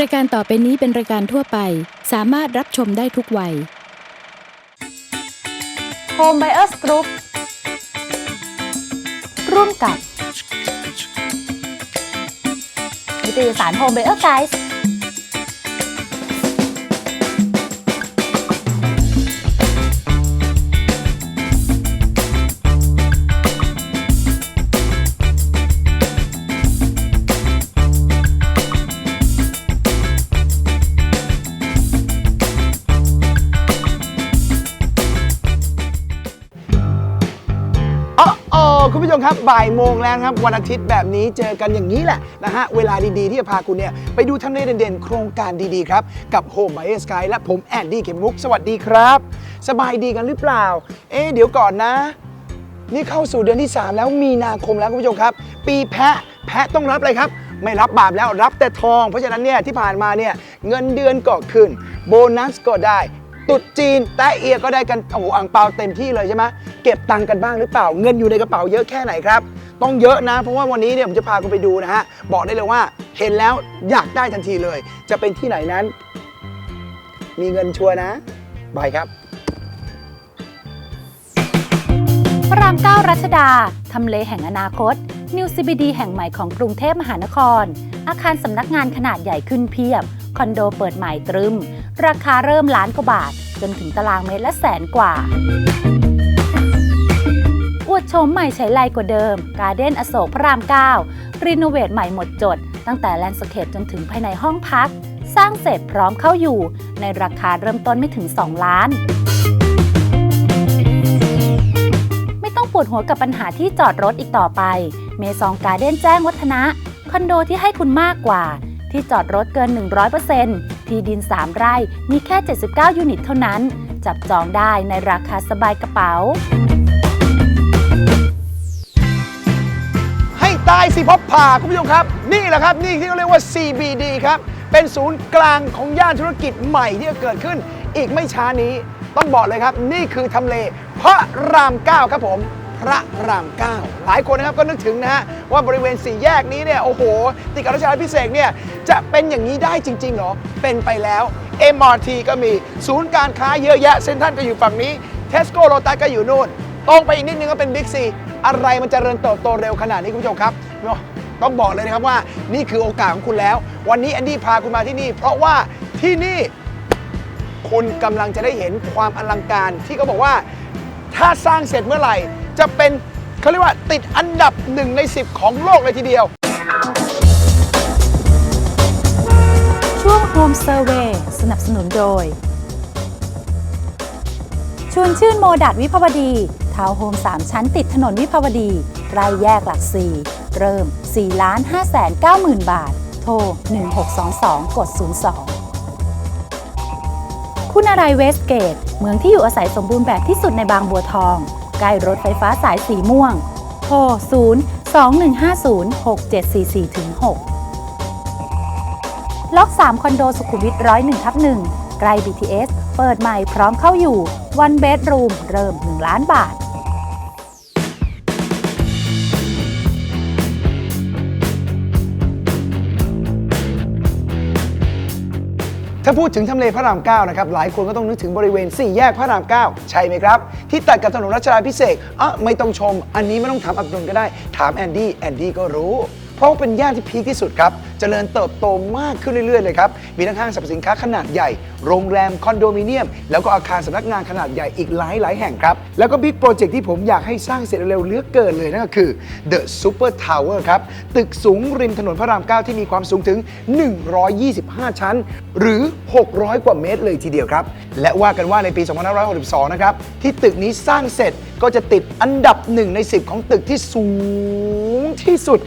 รายการต่อไปนี้เป็นรายการทั่วไป สามารถรับชมได้ทุกวัย Home Buyers Group ร่วมกับนิตยสาร Home Buyer Guide ครับบ่ายโมงแล้วครับวันอาทิตย์แบบนี้เจอกันอย่างนี้แหละนะฮะเวลาดีๆ ที่จะพาคุณเนี่ยไปดูทำเลเด่นๆ โครงการดีๆ ครับ กับ Home by Sky และผมแอนดี้เข็มมุก สวัสดีครับ สบายดีกันหรือเปล่า เอ๊ะเดี๋ยวก่อนนะ นี่เข้าสู่เดือนที่ 3 แล้วมีนาคมแล้วคุณผู้ชมครับ ปีแพะแพะต้องรับอะไรครับไม่รับบาปแล้วรับแต่ทอง เพราะฉะนั้นเนี่ยที่ผ่านมาเนี่ยเงินเดือนก็ขึ้น โบนัสก็ได้ ตุดจีนแต่เอียก็ได้กันโอ้โหอ่างเปาเต็มที่เลยใช่ไหมเก็บตังค์กันบ้างหรือเปล่าเงินอยู่ในกระเป๋าเยอะแค่ไหนครับ ต้องเยอะนะ เพราะว่าวันนี้เนี่ยผมจะพาคุณไปดูนะฮะบอกได้เลยว่าเห็นแล้วอยากได้ทันทีเลย จะเป็นที่ไหนนั้น มีเงินชัวร์นะบายครับพระราม9รัชดา ทำเลแห่งอนาคต New CBD แห่งใหม่ของกรุงเทพมหานคร อาคารสำนักงานขนาดใหญ่ขึ้นเพียบ คอนโดเปิดใหม่ตรึม ราคาเริ่มล้านกว่าบาท จนถึงตารางเมตรละแสนกว่า อวดโฉมใหม่ใช้ไรกว่าเดิม การ์เด้นอโศกพระราม 9 รีโนเวทใหม่หมดจด ตั้งแต่แลนด์สเคปจนถึงภายในห้องพัก สร้างเสร็จพร้อมเข้าอยู่ ในราคาเริ่มต้นไม่ถึง 2 ล้านไม่ต้องปวดหัวกับปัญหาที่จอดรถอีกต่อไป เมซองการ์เด้นแจ้งวัฒนะ คอนโดที่ให้คุณมากกว่า ที่จอดรถเกิน 100% ที่ดิน 3 ไร่มีแค่ 79 ยูนิตเท่านั้น จับจองได้ในราคาสบายกระเป๋า ให้ตายสิพบผ่าคุณผู้ชมครับ นี่แหละครับ นี่ที่เขาเรียกว่า CBD ครับ เป็นศูนย์กลางของย่านธุรกิจใหม่ที่จะเกิดขึ้น อีกไม่ช้านี้ ต้องบอกเลยครับ นี่คือทำเลพระราม9ครับผม ระราม9หลายคนนะครับก็นึกถึงนะฮะว่าบริเวณสี่แยกนี้เนี่ยโอ้โหติดกับรัชดาพิเศษกเนี่ยจะเป็นอย่างนี้ได้จริงๆเหรอเป็นไปแล้ว MRT ก็มีศูนย์การค้าเยอะแยะเซ็นทรัลก็อยู่ฝั่งนี้เทสโก้โลตัสก็อยู่นู่นตรงไปอีกนิดนึงก็เป็นบิ๊กซีอะไรมันจเจริญเติบโตเร็วขนาดนี้คุณผู้ชมครับเนอะต้องบอกเลยนะครับว่านี่คือโอกาสของคุณแล้ว วันนี้แอนดี้พาคุณมาที่นี่ เพราะว่าที่นี่คุณกำลังจะได้เห็นความอลังการที่เขาบอกว่า ถ้าสร้างเสร็จเมื่อไหร่ จะเป็นเขาเรียกว่าติดอันดับหนึ่งใน 10 ของโลกเลยทีเดียว ช่วง Home Survey สนับสนุนโดย ชวนชื่นโมดัดวิภาวดีทาวน์โฮม3 ชั้นติดถนนวิภาวดีใกล้แยกหลัก4เริ่ม4 5 9 0 0 0 0บาท โทร 1622 กด 02 คุณอะไรเวสเกต เมืองที่อยู่อาศัยสมบูรณ์แบบที่สุดในบางบัวทอง ใกล้รถไฟฟ้าสายสีม่วง โทร 021506744-6 ล็อก 3 คอนโดสุขุมวิท101ทับ1ใกล้ BTS เปิดใหม่พร้อมเข้าอยู่วันเบดรูมเริ่ม 1 ล้านบาท ถ้าพูดถึงทำเลพระราม9นะครับหลายคนก็ต้องนึกถึงบริเวณ 4 แยกพระราม 9 ใช่ไหมครับ ที่ตัดกับถนนรัชดาพิเศษกอะไม่ต้องชม อันนี้ไม่ต้องถามอับดุลก็ได้ ถามแอนดี้แอนดี้ก็รู้ ราะว่าเป็นย่านที่พีคที่สุดครับเจริญเติบโตมากขึ้นเรื่อย ๆ เลยครับ มีทั้งห้างสรรพสินค้าขนาดใหญ่ โรงแรม คอนโดมิเนียม แล้วก็อาคารสำนักงานขนาดใหญ่อีกหลาย ๆ แห่งครับ แล้วก็บิ๊กโปรเจกต์ที่ผมอยากให้สร้างเสร็จเร็วๆเลือเกินเลยนั่นก็คือ The Super Tower ครับ ตึกสูงริมถนนพระราม 9 ที่มีความสูงถึง 125 ชั้น หรือ 600 กว่าเมตรเลยทีเดียวครับ และว่ากันว่าในปี 2562 นะครับ ที่ตึกนี้สร้างเสร็จก็จะติดอันดับ 1 ใน 10 ของตึกที่สูงที่สุด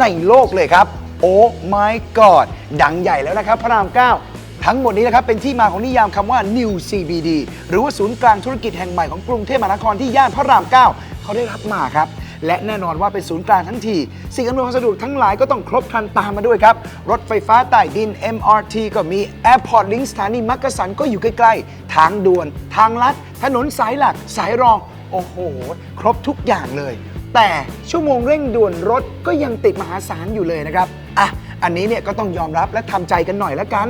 ในโลกเลยครับ โอ้ my god ดังใหญ่แล้วนะครับ พระราม 9 ทั้งหมดนี้นะครับเป็นที่มาของนิยามคำว่า New CBD หรือว่าศูนย์กลางธุรกิจแห่งใหม่ของกรุงเทพมหานครที่ย่านพระราม 9 เขาได้รับมาครับและแน่นอนว่าเป็นศูนย์กลางทั้งที สิ่งอำนวยความสะดวกทั้งหลายก็ต้องครบครันตามมาด้วยครับ รถไฟฟ้าใต้ดิน MRT ก็มี Airport Link สถานีมักกะสันก็อยู่ใกล้ๆ ทางด่วน ทางลัด ถนนสายหลัก สายรอง โอ้โห ครบทุกอย่างเลย แต่ชั่วโมงเร่งด่วนรถก็ยังติดมหาศาลอยู่เลยนะครับอะอันนี้เนี่ยก็ต้องยอมรับและทำใจกันหน่อยละกัน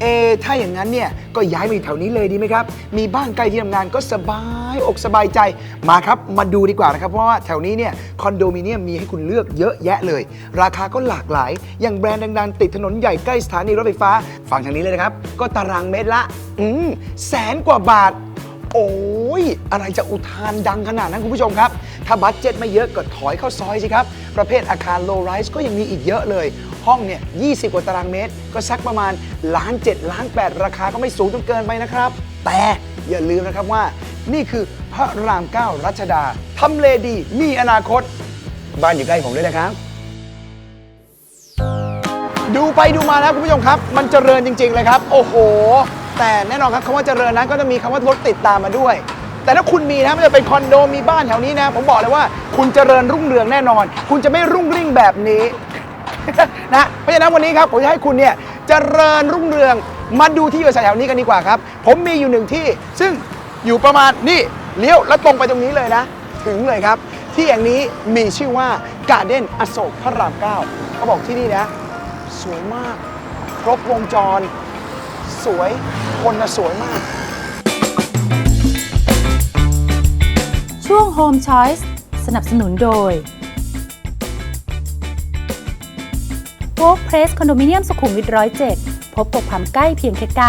เอ ถ้าอย่างนั้นเนี่ยก็ย้ายมาอยู่แถวนี้เลยดีไหมครับ มีบ้านใกล้ที่ทำงานก็สบายอกสบายใจมาครับ มาดูดีกว่านะครับ เพราะว่าแถวนี้เนี่ยคอนโดมิเนียมมีให้คุณเลือกเยอะแยะเลย ราคาก็หลากหลาย อย่างแบรนด์ดังๆ ติดถนนใหญ่ใกล้สถานีรถไฟฟ้า ฝั่งทางนี้เลยนะครับ ก็ตารางเมตรละ อืมแสนกว่าบาท โอ้ยอะไรจะอุทานดังขนาดนั้นคุณผู้ชมครับ ถ้าบัตเจ็ตไม่เยอะก็ถอยเข้าซอยสิครับ ประเภทอาคาร low rise ก็ยังมีอีกเยอะเลย ห้องเนี่ย 20 กว่าตารางเมตร ก็สักประมาณล้าน7ล้าน8ราคาก็ไม่สูงจนเกินไปนะครับ แต่อย่าลืมนะครับว่า นี่คือพระราม9รัชดาทำเลดีมีอนาคต บ้านอยู่ใกล้ผมด้วยนะครับ ดูไปดูมานะคุณผู้ชมครับ มันเจริญจริง ๆ เลยครับ โอ้โห แต่แน่นอนครับคำว่าเจริญนั้นก็จะมีคำว่ารถติดตามมาด้วย แต่ถ้าคุณมีนะม่ว่าจะเป็นคอนโดมีบ้านแถวนี้นะ ผมบอกเลยว่าคุณเจริญรุ่งเรืองแน่นอน คุณจะไม่รุ่งริ่งแบบนี้นะเพราะฉะนั้นวันนี้ครับผมจะให้คุณเนี่ยเจริญรุ่งเรืองมาดูที่อยู่อาศัยแถวนี้กันดีกว่าครับ ผมมีอยู่หนึ่งที่ซึ่งอยู่ประมาณนี่เลี้ยวแล้วตรงไปตรงนี้เลยนะ ถึงเลยครับ ที่อย่งนี้มีชื่อว่าการ์เด้นอโศกพระรามเก้าเขาบอกที่นี่นะ สวยมาก ครบวงจร สวย คนน่ะสวยมาก ช่วง Home Choice สนับสนุนโดย Work Place คอนโดมิเนียมสุขุมวิท107 พบกับความใกล้เพียงแค่9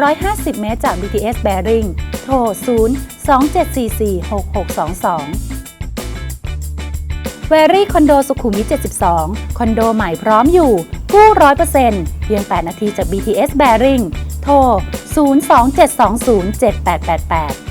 150 เมตรจาก BTS Bearing โทร 0 2744 6622เวรี่คอนโดสุขุมวิท 72 คอนโดใหม่พร้อมอยู่ กู้ 100%เพียง 8 นาทีจาก BTS Bearing ร 02720 7888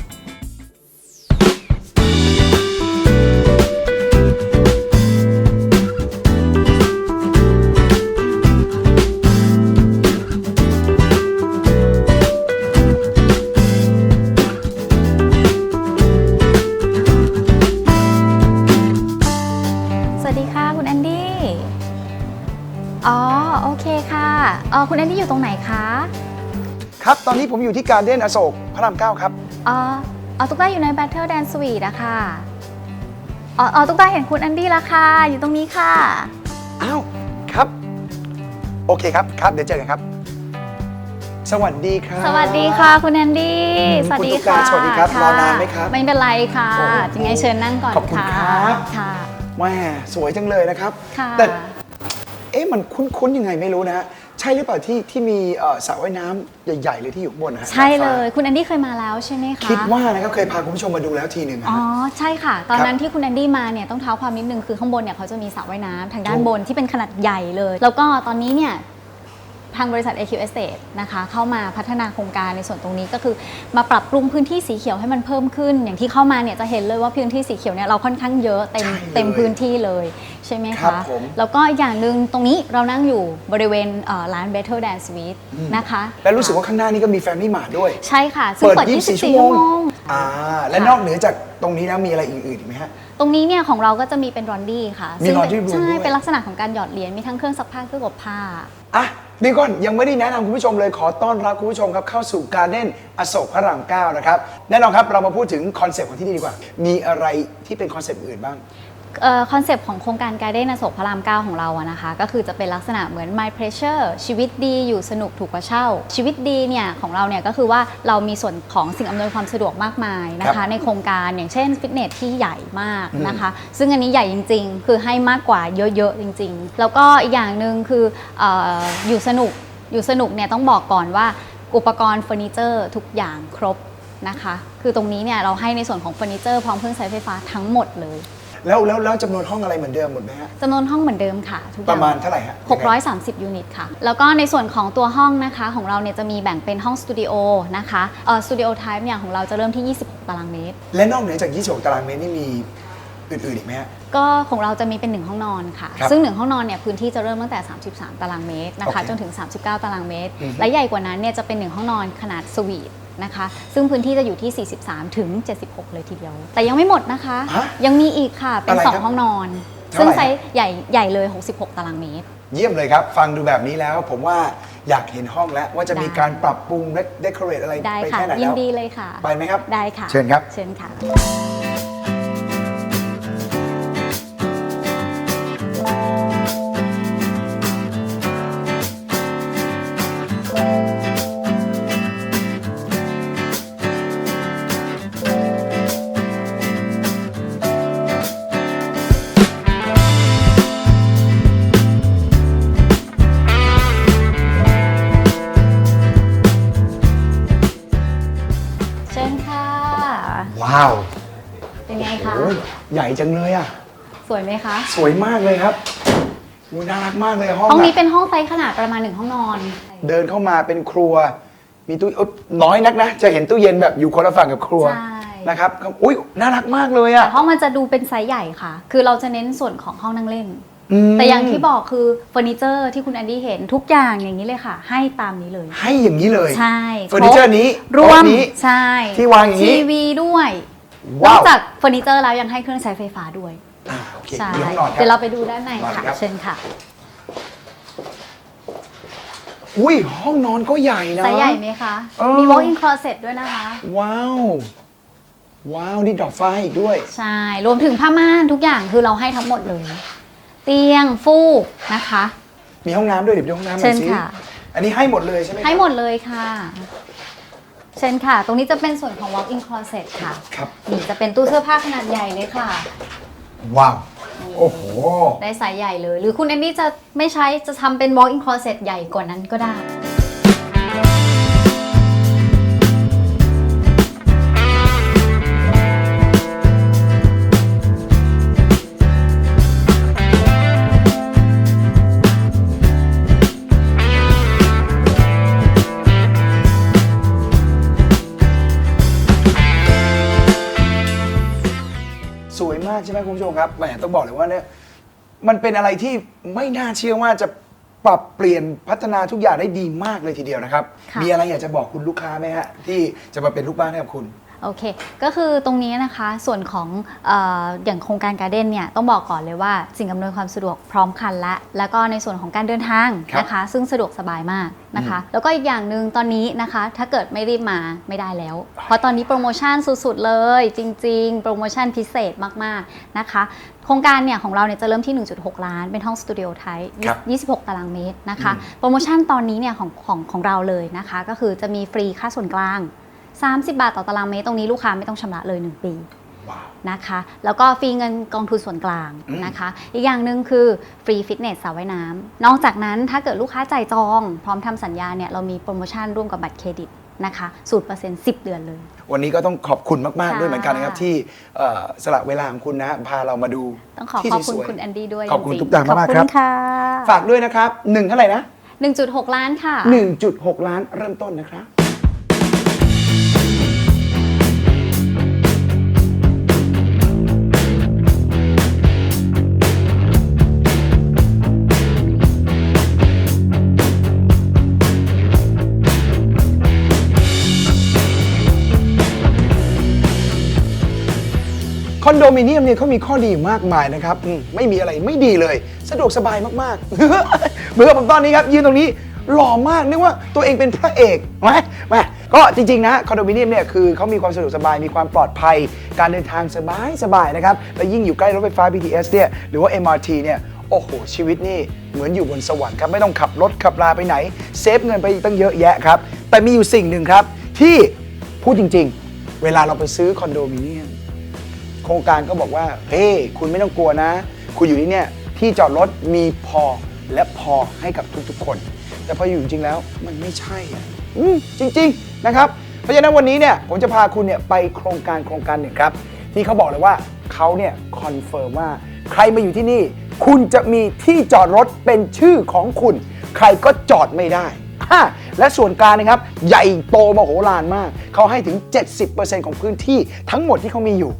สวัสดีค่ะคุณแอนดี้อ๋อ โอเคค่ะเออคุณแอนดี้อยู่ตรงไหนคะ ครับ ตอนนี้ผมอยู่ที่การ์เด้นอโศกพระรามเก้าครับ อ๋ออ๋อตุ๊กตาอยู่ใน Battle Dance Suite อะค่ะ อ๋ออ๋อตุ๊กตาเห็นคุณแอนดี้แล้วค่ะ อยู่ตรงนี้ค่ะ อ้าวครับ โอเคครับครับ เดี๋ยวเจอกันครับ สวัสดีครับ สวัสดีค่ะคุณแอนดี้อืมสวัสดีคุณตุ๊กตาค่ะสวัสดีครับะรอนานไหมครับไม่เป็นไรค่ะโอ้โหจึงไงเชิญนั่งก่อนขอบคุณค่ะครับ ค่ะ แหม่สวยจังเลยนะครับ ค่ะ แต่ เอ๊ะมันคุ้นๆยังไงไม่รู้นะฮะ ใช่หรือเปล่าที่ที่มีเอ่อสระว่ายน้ำใหญ่ ๆ เลยที่อยู่ข้างบนนะฮะใช่ดาดเลฟ้ายคุณแอนดี้เคยมาแล้วใช่ไหมคะ คิดว่านะครับเคยพาคุณผู้ชมมาดูแล้วทีหนึ่งนะอ๋อ ฮะ ใช่ค่ะ ตอนครับนั้นที่คุณแอนดี้มาเนี่ยต้องเท้าความนิดนึงคือข้างบนเนี่ยเขาจะมีสระว่ายน้ำทางด้านถูกบนที่เป็นขนาดใหญ่เลย แล้วก็ตอนนี้เนี่ย ทางบริษัท AQ Estate นะคะเข้ามาพัฒนาโครงการในส่วนตรงนี้ก็คือ มาปรับปรุงพื้นที่สีเขียวให้มันเพิ่มขึ้น อย่างที่เข้ามาเนี่ยจะเห็นเลยว่าพื้นที่สีเขียวเนี่ยเราค่อนข้างเยอะเต็มใช่เลยเต็มพื้นที่เลยใช่ไหมครัคะบผม แล้วก็อีกอย่างหนึ่งตรงนี้เรานั่งอยู่บริเวณเอ่อร้าน Better Dance Suite นะคะและรู้สึกว่าข้างหน้านี่ก็มีแฟมิลี่มาร์ด้วย ใช่ค่ะ ซึ่งเปิดเปิด24 24 ชั่ชั่ววโมโมงงอ่า และนอกเหนือจากตรงนี้นะมีอะไรอื่นๆอีกไหมฮะ ตรงนี้เนี่ยของเราก็จะมีเป็นรอนดี้ค่ะมีซึ่ง laundry เป็น room ใช่ ด้วย เป็นลักษณะของการหยอดเหรียญมีทั้งเครื่องซักผ้าเครื่องอบผ้า อะ ดี๋ยวก่อนยังไม่ได้แนะนำคุณผู้ชมเลยขอต้อนรับคุณผู้ชมครับเข้าสู่การเด่นอโศกพระรามเก้านะครับแน่นอนครับเรามาพูดถึงคอนเซปต์ของที่นี่ดีกว่า มีอะไรที่เป็นคอนเซปต์อื่นบ้าง คอนเซปต์ของโครงการการเด้นอโศกพระราม9ของเราอะนะคะ ก็คือจะเป็นลักษณะเหมือน My Pressure ชีวิตดีอยู่สนุกถูกกว่าเช่า ชีวิตดีเนี่ยของเราเนี่ยก็คือว่าเรามีส่วนของสิ่งอำนวยความสะดวกมากมายนะครัคะบในโครงการอย่างเช่นฟิตเนสที่ใหญ่มากนะคะ ซึ่งอันนี้ใหญ่จริง ๆ คือให้มากกว่าเยอะๆจริง ๆ แล้วก็อีกอย่างหนึ่งคือเอออยู่สนุกอยู่สนุกเนี่ยต้องบอกก่อนว่าอุปกรณ์เฟอร์นิเจอร์ทุกอย่างครบนะคะ คือตรงนี้เนี่ยเราให้ในส่วนของเฟอร์นิเจอร์พร้อมเครื่องใช้ไฟฟ้าทั้งหมดเลย แล้วแล้วแล้วจำนวนห้องอะไรเหมือนเดิมหมดไหมฮะ จำนวนห้องเหมือนเดิมค่ะทุกอย่ปงระมาณเท่าไหร่ฮะ630 ยูนิตค่ะ แล้วก็ในส่วนของตัวห้องนะคะ ของเราเนี่ยจะมีแบ่งเป็นห้องสตูดิโอนะคะเอ่อสตูดิโอไทป์เนี่ยของเราจะเริ่มที่ 26 ตารางเมตร และนอกเหนือจาก26ตารางเมตรนี่มีอื่นๆอีกไหมฮะ ก็ของเราจะมีเป็น 1 ห้องนอนค่ะ ครับซึ่ง 1 ห้องนอนเนี่ยพื้นที่จะเริ่มตั้งแต่ 33 ตารางเมตรนะคะ โอเคจนถึง 39 ตารางเมตร อือฮึ และใหญ่กว่านั้นเนี่ยจะเป็น 1 ห้องนอนขนาดสวีท นะคะ ซึ่งพื้นที่จะอยู่ที่ 43 ถึง 76 เลยทีเดียว แต่ยังไม่หมดนะคะ ฮะยังมีอีกค่ะ เป็น อะไรครับ2 ห้องนอน เท่าซึ่งไหร่ไซส์ใหญ่ใหญ่เลย 66 ตารางเมตร เยี่ยมเลยครับ ฟังดูแบบนี้แล้ว ผมว่าอยากเห็นห้องแล้วว่าจะมีได้ การปรับปรุงเดคอเรทอะไรได้ไปค่ะ แค่ไหนยิแล้นวดีเลยค่ะ ไปไหมครับ ได้ค่ะ เชิญครับ เชิญค่ะ จังเลยอะ สวยไหมคะ สวยมากเลยครับโอ้ยน่ารักมากเลยห้องห้องนี้อะเป็นห้องไซส์ขนาดประมาณหนึ่งห้องนอน เดินเข้ามาเป็นครัว มีตู้เอ้ยน้อยนักนะ จะเห็นตู้เย็นแบบอยู่คนละฝั่งกับครัวใช่ นะครับอุ้ยน่ารักมากเลยแต่อะห้องมันจะดูเป็นไซส์ใหญ่ค่ะ คือเราจะเน้นส่วนของห้องนั่งเล่นมแต่อย่างที่บอกคือเฟอร์นิเจอร์ที่คุณแอนดี้เห็นทุกอย่างอย่างนี้เลยค่ะ ให้ตามนี้เลย ให้อย่างนี้เลย ใช่เฟอร์นิเจอร์นี้รวมโต๊ะนี้ ใช่ที่วางอย่างนี้ ทีวีด้วย นว้าอวกจากเฟอร์นิเจอร์แล้วยังให้เครื่องใช้ไฟฟ้าด้วยอ่าโอเคใช่มีห้องนอนคเดี๋ยวรัเราบไปดูด้านในมาค่ะ ครับ เชิญค่ะอุ้ยห้องนอนก็ใหญ่นะ ไซส์ใหญ่ไหมคะ เออ มี walk-in closet ด้วยนะคะ ว้าว ว้าวนี่ดอกฟ้าอีกด้วย ใช่ รวมถึงผ้าม่านทุกอย่างคือเราให้ทั้งหมดเลย เตียงฟูกนะคะ มีห้องน้ำด้วยเดี๋ยวไปดูห้องน้ำหน่เชิอยญสิค่ะ อันนี้ให้หมดเลยใช่ไหมครับให้หมดเลยค่ะ เช่นค่ะ ตรงนี้จะเป็นส่วนของ walk-in closet ค่ะ ครับ นี่จะเป็นตู้เสื้อผ้าขนาดใหญ่เลยค่ะ ว้าว โอ้โห ได้ไซส์ใหญ่เลย หรือคุณแอนดี้จะไม่ใช้จะทำเป็น walk-in closet ใหญ่กว่านั้นก็ได้ วยมากใช่ไหมคุณผู้ชมครับแหมต้องบอกเลยว่าเนี่ยมันเป็นอะไรที่ไม่น่าเชื่อว่าจะปรับเปลี่ยนพัฒนาทุกอย่างได้ดีมากเลยทีเดียวนะครับ ค่ะ มีอะไรอยากจะบอกคุณลูกค้าไหมฮะที่จะมาเป็นลูกบ้านให้กับคุณ โอเค ก็คือตรงนี้นะคะส่วนของเอออย่างโครงการการ์เด้นเนี่ยต้องบอกก่อนเลยว่าสิ่งอำนวยความสะดวกพร้อมครันและแล้วก็ในส่วนของการเดินทางครับนะคะ ซึ่งสะดวกสบายมากนะคะ แล้วก็อีกอย่างหนึ่งตอนนี้นะคะ ถ้าเกิดไม่รีบมาไม่ได้แล้ว เพราะตอนนี้โปรโมชั่นสุดๆเลย จริง ๆ โปรโมชั่นพิเศษมากๆนะคะโครงการเนี่ยของเราเนี่ยจะเริ่มที่ 1.6 ล้าน เป็นห้องสตูดิโอไทป์ครับ26 ตารางเมตรนะคะอืมโปรโมชั่นตอนนี้เนี่ยของของของเราเลยนะคะ ก็คือจะมีฟรีค่าส่วนกลาง 30 บาทต่อตารางเมตรตรงนี้ลูกค้าไม่ต้องชำระเลย 1 ปีว้าว นะคะแล้วก็ฟรีเงินกองทุนส่วนกลางอืม นะคะ อีกอย่างหนึ่งคือฟรีฟิตเนสสระว่ายน้ำนอกจากนั้นถ้าเกิดลูกค้าจ่ายจองพร้อมทำสัญญาเนี่ยเรามีโปรโมชั่นร่วมกับบัตรเครดิตนะคะสูตรเปอร์เซ็นต์10เดือนเลย วันนี้ก็ต้องขอบคุณมาก ๆ ค่ะ ด้วยเหมือนกันนะครับ ที่เอ่อสละเวลาของคุณนะพาเรามาดูต้องขอที่ขอบคุณสวยๆ คุณแอนดี้ด้วยขอบคุณจริงๆทุกอย่างมากๆขอบครับคุณค่ะฝากด้วยนะครับหนึ่งเท่าไหร่นะ 1.6 ล้านค่ะ 1.6 ล้านเริ่มต้นนะครับ คอนโดมิเนียมเนี่ยเขามีข้อดีอยู่มากมายนะครับอืมไม่มีอะไรไม่ดีเลย สะดวกสบายมากๆ เหมือนกับผมตอนนี้ครับยืนตรงนี้หล่อมากนึกว่าตัวเองเป็นพระเอกไหมแหมก็จริง ๆ นะคอนโดมิเนียมเนี่ยคือเขามีความสะดวกสบายมีความปลอดภัย การเดินทางสบายสบายนะครับ และยิ่งอยู่ใกล้รถไฟฟ้า BTS เนี่ยหรือว่า MRT เนี่ยโอ้โห ชีวิตนี่เหมือนอยู่บนสวรรค์ครับไม่ต้องขับรถขับลาไปไหน เซฟเงินไปตั้งเยอะแยะครับ แต่มีอยู่สิ่งหนึ่งครับ ที่พูดจริง ๆ เวลาเราไปซื้อคอนโดมิเนียมโครงการก็บอกว่าเฮ้ยคุณไม่ต้องกลัวนะ คุณอยู่ที่เนี่ยที่จอดรถมีพอและพอให้กับทุกๆคน แต่พออยู่จริงแล้วมันไม่ใช่อะอืมจริง ๆนะครับ เพราะฉะนั้นวันนี้เนี่ยผมจะพาคุณเนี่ยไปโครงการโครงการหนึ่งครับ ที่เขาบอกเลยว่าเขาเนี่ยคอนเฟิร์มว่าใครมาอยู่ที่นี่ คุณจะมีที่จอดรถเป็นชื่อของคุณ ใครก็จอดไม่ได้ฮะและส่วนกลางนะครับ ใหญ่โตมโหฬารมาก เขาให้ถึง 70%ของพื้นที่ทั้งหมดที่เขามีอยู่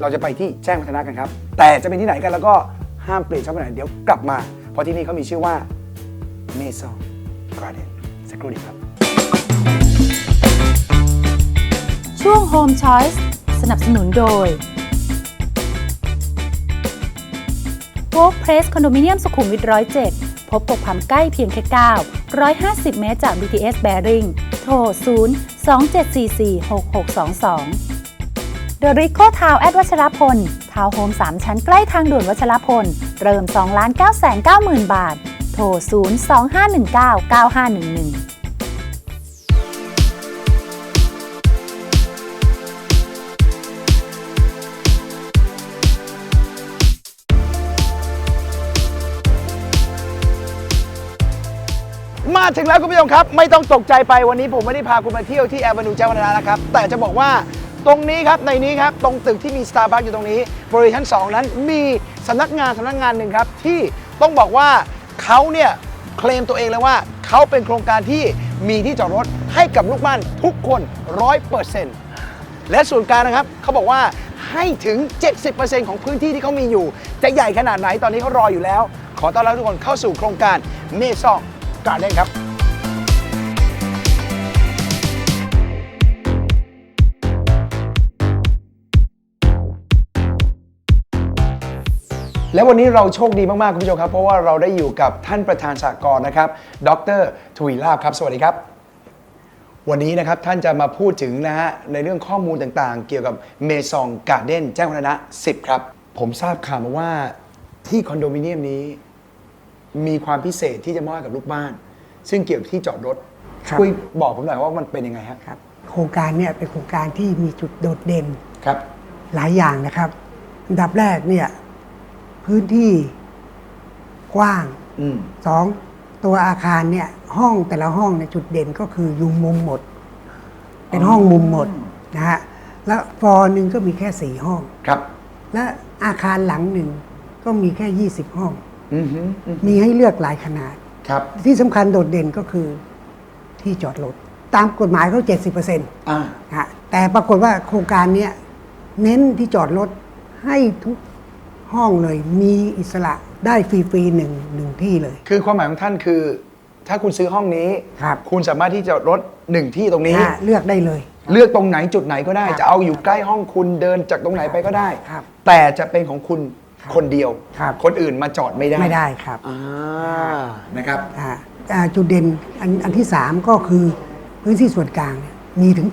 เราจะไปที่แจ้งวัฒนะกันครับ แต่จะเป็นที่ไหนกันแล้วก็ห้ามเปลี่ยนช่องไปไหนเดี๋ยวกลับมา เพราะที่นี่เขามีชื่อว่า Maison Garden สักครู่เดียวครับ ช่วง Home Choice สนับสนุนโดย Workplace คอนโดมิเนียมสุขุมวิท107พบกับความใกล้เพียงแค่9 150 เมตรจาก BTS Bearing โทร 0 2744 6622 The Rico Town แอดวัชรพล ทาวน์โฮม 3 ชั้นใกล้ทางด่วนวัชรพล เริ่ม 2 9 9 0 0 0 บาท โทร 0 2519 9511มาถึงแล้วคุณผู้ชมครับ ไม่ต้องตกใจไปวันนี้ผมไม่ได้พาคุณมาเที่ยวที่แอร์บานูแจ้งวัฒนะนะครับ แต่จะบอกว่า ตรงนี้ครับในนี้ครับตรงตึกที่มี Starbucks อยู่ตรงนี้ บริเวณชั้น 2 นั้นมีสำนักงานสำนักงานหนึ่งครับ ที่ต้องบอกว่าเขาเนี่ยเคลมตัวเองเลยว่าเขาเป็นโครงการที่มีที่จอดรถให้กับลูกบ้านทุกคน100%และส่วนกลางนะครับเขาบอกว่าให้ถึง 70%ของพื้นที่ที่เขามีอยู่ จะใหญ่ขนาดไหนตอนนี้เขารออยู่แล้ว ขอต้อนรับทุกคนเข้าสู่โครงการเมซองการ์เด้นครับ และวันนี้เราโชคดีมากๆ คุณผู้ชมครับ เพราะว่าเราได้อยู่กับท่านประธานสากลนะครับ ดรทวีลาบครับ สวัสดีครับ วันนี้นะครับท่านจะมาพูดถึงนะฮะในเรื่องข้อมูลต่างๆ เกี่ยวกับเมซองการ์เด้นแจ้งวัฒนะ 10 ครับ ผมทราบข่าวมาว่าที่คอนโดมิเนียมนี้ มีความพิเศษที่จะมอบให้กับลูกบ้าน ซึ่งเกี่ยวกับที่จอดรถครับช่วยบอกผมหน่อยว่ามันเป็นยังไงฮะครับโครงการเนี่ยเป็นโครงการที่มีจุดโดดเด่นครับ หลายอย่างนะครับ อันดับแรกเนี่ย พื้นที่กว้างอืมสองตัวอาคารเนี่ยห้องแต่ละห้องเนี่ยจุดเด่นก็คืออยู่มุมหมด เป็นห้องมุมหมดนะฮะแล้วฟลอร์หนึ่งก็มีแค่สี่ห้อง ครับ และอาคารหลังหนึ่งก็มีแค่ 20 ห้อง อือหืออือหือมีให้เลือกหลายขนาด ครับ ที่สำคัญโดดเด่นก็คือที่จอดรถตามกฎหมายเขา70%อ่านะฮะแต่ปรากฏว่าโครงการเนี้ยเน้นที่จอดรถให้ทุก ห้องเลยมีอิสระได้ฟรีๆหนึ่งหนึ่งที่เลย คือความหมายของท่านคือ ถ้าคุณซื้อห้องนี้ ครับคุณสามารถที่จะรถหนึ่งที่ตรงนี้นะฮะเลือกได้เลย เลือกตรงไหนจุดไหนก็ได้ ครับจะเอาอยู่ใกล้ห้องคุณเดินจากตรงไหนไปก็ได้ ครับแต่จะเป็นของคุณครับคนเดียว ครับ คนอื่นมาจอดไม่ได้ไม่ได้ครับอ่านะครับ อ่าอ่าจุดเด่นอันอันที่ 3 ก็คือพื้นที่ส่วนกลางเนี่ยมีถึง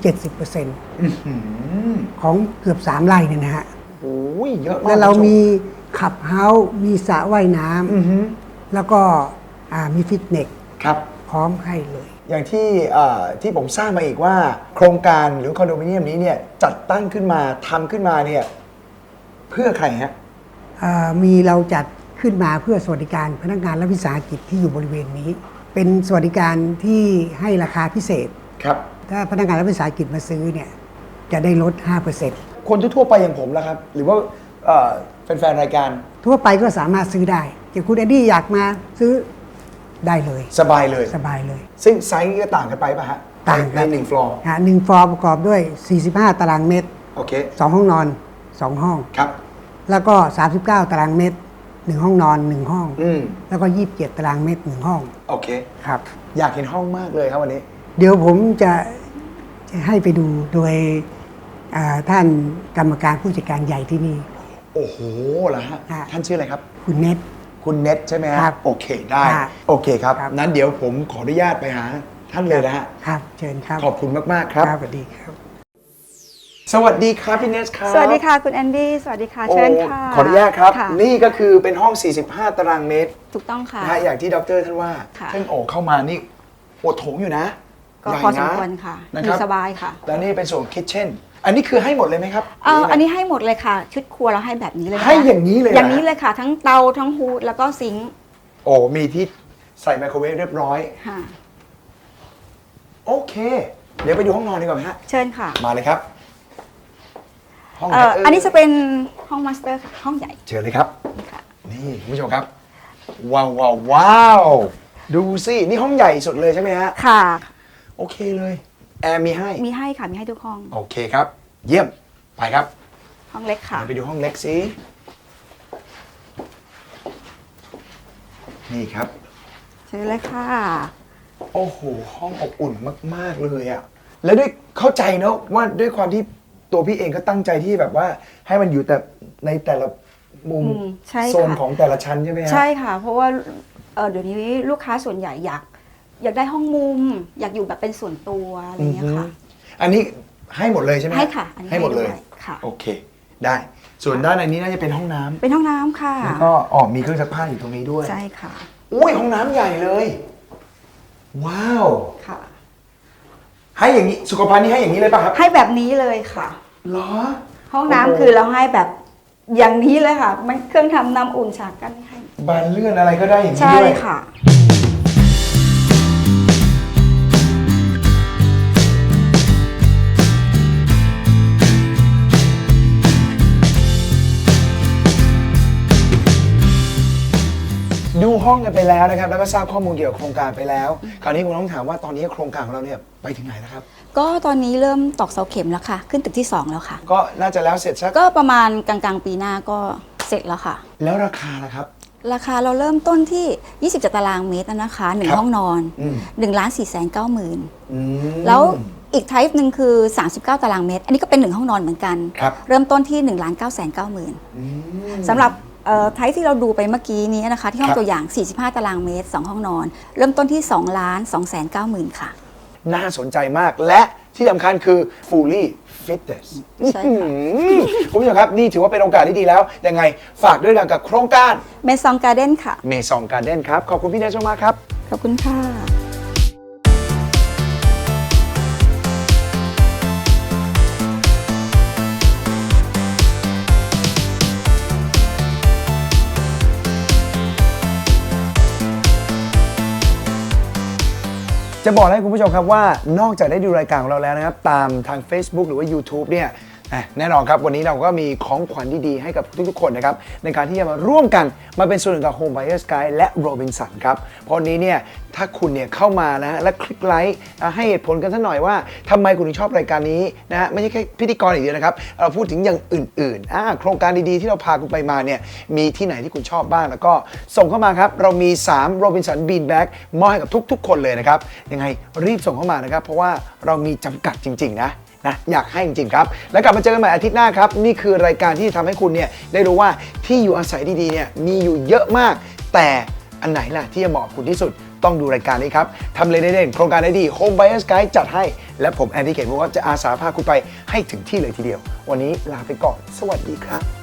70%ของเกือบ 3 ไร่เนี่ยนะฮะ โอ้ยเยอะมากแล้วเราคุณผู้ชมีขับเฮาส์มีสระว่ายน้อือหือำแล้วก็อ่ามีฟิตเนสครับ พร้อมให้เลย อย่างที่เอ่อที่ผมทราบมาอีกว่า โครงการหรือคอนโดมิเนียมนี้เนี่ยจัดตั้งขึ้นมาทำขึ้นมาเนี่ยเพื่อใครฮะ เอ่อมีเราจัดขึ้นมาเพื่อสวัสดิการพนักงานและวิสาหกิจที่อยู่บริเวณนี้ เป็นสวัสดิการที่ให้ราคาพิเศษ ครับ ถ้าพนักงานและวิสาหกิจมาซื้อเนี่ยจะได้ลด 5% คนทั่วๆไปอย่างผมล่ะครับ หรือว่าเอ่อแฟนๆรายการทั่วไปก็สามารถซื้อได้อย่างคุณแอนดี้อยากมาซื้อได้เลย สบายเลย สบายเลย ซึ่งไซส์ก็ต่างกันไปป่ะฮะต่างในกันหนึ่งฟลอร์นะฮะหนึ่งฟลอร์ประกอบด้วย 45 ตารางเมตร โอเค2 ห้องนอน 2 ห้อง ครับ แล้วก็ 39 ตารางเมตร 1 ห้องนอน 1 ห้อง อืมแล้วก็ 27 ตารางเมตร 1 ห้องโอเค ครับ อยากเห็นห้องมากเลยครับวันนี้ เดี๋ยวผมจะจะให้ไปดูโดยอ่า ท่านกรรมการผู้จัดการใหญ่ที่นี่ โอ้โหเหรอฮะฮะท่านชื่ออะไรครับ คุณเน็ต คุณเน็ตใช่ไหมฮะครับโอเคได้ครับโอเคครับ ครับ นั้นเดี๋ยวผมขออนุญาตไปหาท่านเลยนะฮะ ครับ เชิญครับขอบคุณมาก ๆ ครับครับสวัสดีครับ สวัสดีครับพี่เนสครับสวัสดีค่ะคุณแอนดี้สวัสดีค่ะเชิญค่ะโอ้ขออนุญาตครับค่ะนี่ก็คือเป็นห้อง 45 ตารางเมตรถูกต้องค่ะ นะฮะอย่างที่ดรท่านว่าค่ะซึ่งโอ้เข้ามานี่โอดโถงอยู่นะก็ใหญ่พอสมนะควรค่ะนะอคยู่รับสบายค่ะ แล้วนี่เป็นส่วนคิทเช่น อันนี้คือให้หมดเลยไหมครับเอ่อหรือันไงนี้ให้หมดเลยค่ะ ชุดครัวเราให้แบบนี้เลยนะคะให้อย่างนี้เลยเหรออย่างนี้เลยค่ะ ทั้งเตาทั้งฮูดแล้วก็ซิงค์โอ้มีที่ใส่ไมโครเวฟเรียบร้อย ค่ะ โอเค เดี๋ยวไปดูห้องนอนดีกว่าไหมฮะเชิญค่ะ มาเลยครับห้องไหนเอ่อเยอันนี้จะเป็นห้องมาสเตอร์ค่ะ ห้องใหญ่เชิญเลยครับ ค่ะ นี่คุณผู้ชมครับ ว้าวว้าวว้าวดูสิ นี่ห้องใหญ่สุดเลยใช่ไหมฮะ ค่ะ โอเคเลย แอร์มีให้ มีให้ค่ะ มีให้ทุกห้อง โอเคครับ เยี่ยม ไปครับห้องเล็กค่ะ ไปดูห้องเล็กสิ นี่ครับ เชิญเลยค่ะ โอ้โห ห้องอบอุ่นมาก ๆ เลยอะแล้วด้วยเข้าใจเนอะว่าด้วยความที่ตัวพี่เองก็ตั้งใจที่แบบว่า ให้มันอยู่แต่ในแต่ละมุมอืมใช่ค่ะ โซนของแต่ละชั้นใช่ไหมฮะ ใช่ค่ะ เพราะว่าเอ่อเดี๋ยวนี้ลูกค้าส่วนใหญ่อยาก อยากได้ห้องมุม อยากอยู่แบบเป็นส่วนตัวอะไรอย่างเงี้ยค่ะอือฮึอันนี้ให้หมดเลยใช่ไหมฮให้ค่ะอันนี้ให้หมดเลยให้ด้วยค่ะ โอเค ได้ ส่วนด้านในนี้น่าจะเป็นห้องน้ำเป็นห้องน้ำค่ะแล้วก็อ๋อมีเครื่องซักผ้าอยู่ตรงนี้ด้วย ใช่ค่ะอุ้ยห้องน้ำใหญ่เลย ว้าว ค่ะ ให้อย่างนี้สุขภัณฑ์นี่ให้อย่างนี้เลยป่ะครับให้แบบนี้เลยค่ะ เหรอ ห้องน้ำโอ้โห คือเราให้แบบอย่างนี้เลยค่ะ มันเครื่องทำน้ำอุ่นฉากกันให้บานเลื่อนอะไรก็ได้อย่างนี้ใช่ด้วยค่ะ ห้องกันไปแล้วนะครับ แล้วก็ทราบข้อมูลเกี่ยวกับโครงการไปแล้ว คราวนี้ผมต้องถามว่าตอนนี้โครงการของเราเนี่ยไปถึงไหนแล้วครับ ก็ตอนนี้เริ่มตอกเสาเข็มแล้วค่ะ ขึ้นตึกที่ 2 แล้วค่ะ ก็น่าจะแล้วเสร็จสักก็ประมาณกลางๆ ปีหน้าก็เสร็จแล้วค่ะ แล้วราคาล่ะครับ ราคาเราเริ่มต้นที่ 27 ตารางเมตรนะคะครับ1ห้องนอนอืม1ล้าน4แสน9หมื่นอืมแล้วอีกไทป์หนึ่งคือ 39 ตารางเมตร อันนี้ก็เป็น1ห้องนอนเหมือนกัน ครับเริ่มต้นที่1ล้าน9แสน9หมื่นอืมสำหรับ ไทป์ที่เราดูไปเมื่อกี้นี้นะคะ ที่ห้อครังบตัวอย่าง 45 ตารางเมตร 2 ห้องนอน เริ่มต้นที่2ล้าน2แสน9หมื่นค่ะ น่าสนใจมากและที่สำคัญคือ fully fitness ใช่ค่ะ อื้อหือคุณผู้ชมครับ นี่ถือว่าเป็นโอกาสที่ดีแล้ว ยังไงฝากด้วยกันกับโครงการเมซองการ์เด้นค่ะ เมซองการ์เด้นครับ ขอบคุณพี่เนสมากๆครับ ขอบคุณค่ะ จะบอกให้คุณผู้ชมครับว่านอกจากได้ดูรายการของเราแล้วนะครับ ตามทาง Facebook หรือว่า YouTube เนี่ย แน่นอนครับ วันนี้เราก็มีของขวัญดีๆ ให้กับทุกๆ คนนะครับ ในการที่จะมาร่วมกันมาเป็นส่วนหนึ่งกับ Home Buyers Guide และ Robinson ครับ เพราะนี้เนี่ยถ้าคุณเนี่ยเข้ามานะฮะและคลิกไลค์ให้เหตุผลกันสักหน่อยว่าทำไมคุณถึงชอบรายการนี้นะฮะไม่ใช่แค่พิธีกรอย่างเดียวนะครับ เราพูดถึงอย่างอื่นๆโครงการดีๆ ที่เราพาคุณไปมาเนี่ยมีที่ไหนที่คุณชอบบ้างแล้วก็ส่งเข้ามาครับ เรามี3 Robinson Bean Bag มอบให้กับทุกๆ คนเลยนะครับยังไงรีบส่งเข้ามานะครับ เพราะว่าเรามีจำกัดจริง ๆ นะ นะอยากให้จริงๆครับ แล้วกลับมาเจอกันใหม่อาทิตย์หน้าครับ นี่คือรายการที่จะทำให้คุณเนี่ยได้รู้ว่าที่อยู่อาศัยดีๆเนี่ยมีอยู่เยอะมาก แต่อันไหนล่ะที่จะเหมาะกับคุณที่สุดต้องดูรายการนี้ครับทำเลยได้เด่นโครงการได้ดี Home Buyers Guide จัดให้ และผมแอนดี้เกตบอกว่าจะอาสาพาคุณไปให้ถึงที่เลยทีเดียว วันนี้ลาไปก่อน สวัสดีครับ